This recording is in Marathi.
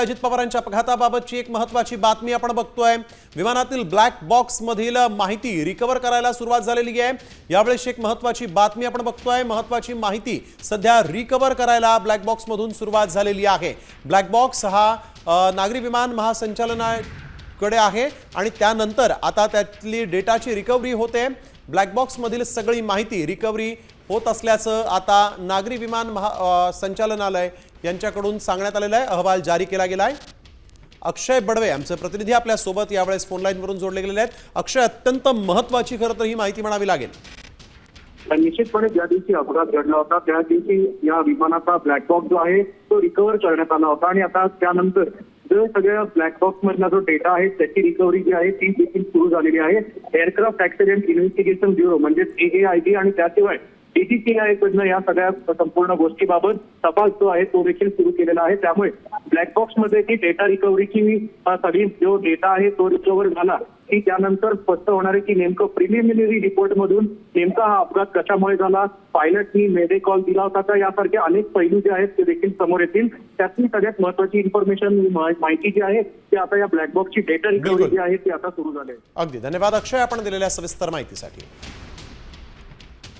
अजित पवारांच्या अपघाताबाबतची एक महत्वाची बातमी आपण बघतोय. विमानातील ब्लॅक बॉक्समधील माहिती रिकव्हर करायला सुरुवात झालेली आहे. यावेळेस एक महत्वाची बातमी आपण बघतोय. महत्वाची माहिती सध्या रिकव्हर करायला ब्लॅक बॉक्समधून सुरुवात झालेली आहे. ब्लॅक बॉक्स हा नागरी विमान महासंचालनाकडे आहे आणि त्यानंतर आता त्यातली डेटाची रिकव्हरी होते. ब्लॅक बॉक्समधील सगळी माहिती रिकव्हरी होत असल्याचं आता नागरी विमान महा संचालनालय यांच्याकडून सांगण्यात आलेलं आहे. अहवाल जारी केला गेला आहे अक्षय बडवे आमचे प्रतिनिधी आपल्यासोबत यावेळेस फोनलाईनवरून जोडले गेलेले आहेत. अक्षय अत्यंत महत्वाची खरं तर ही माहिती म्हणावी लागेल. तर निश्चितपणे ज्या दिवशी अपघात घडला होता त्या दिवशी या विमानाचा ब्लॅक बॉक्स जो आहे तो रिकव्हर करण्यात आला होता. आणि आता त्यानंतर जो सगळ्या ब्लॅक बॉक्स मधला जो डेटा आहे त्याची रिकव्हरी जी आहे ती देखील सुरू झालेली आहे. एअरक्राफ्ट ऍक्सिडेंट इन्व्हेस्टिगेशन ब्युरो म्हणजेच एएआयटी आणि त्याशिवाय डीसीसीआय कडनं या सगळ्या संपूर्ण गोष्टीबाबत तपास जो आहे तो देखील सुरू केलेला आहे. त्यामुळे ब्लॅक बॉक्समध्ये जी डेटा रिकव्हरीची सगळी जो डेटा आहे तो रिकव्हर झाला की त्यानंतर स्पष्ट होणार आहे की नेमकं प्रिलिमिनरी रिपोर्ट मधून नेमका हा अपघात कशामुळे झाला पायलटनी मेडे कॉल दिला होता का यासारखे अनेक पैलू जे आहेत ते देखील समोर येतील. त्यातली सगळ्यात महत्वाची इन्फॉर्मेशन माहिती जी आहे ती आता या ब्लॅक बॉक्सची डेटा रिकव्हरी. जी आहे ती आता सुरू झाली आहे. अगदी. धन्यवाद अक्षय. आपण दिलेल्या सविस्तर माहितीसाठी.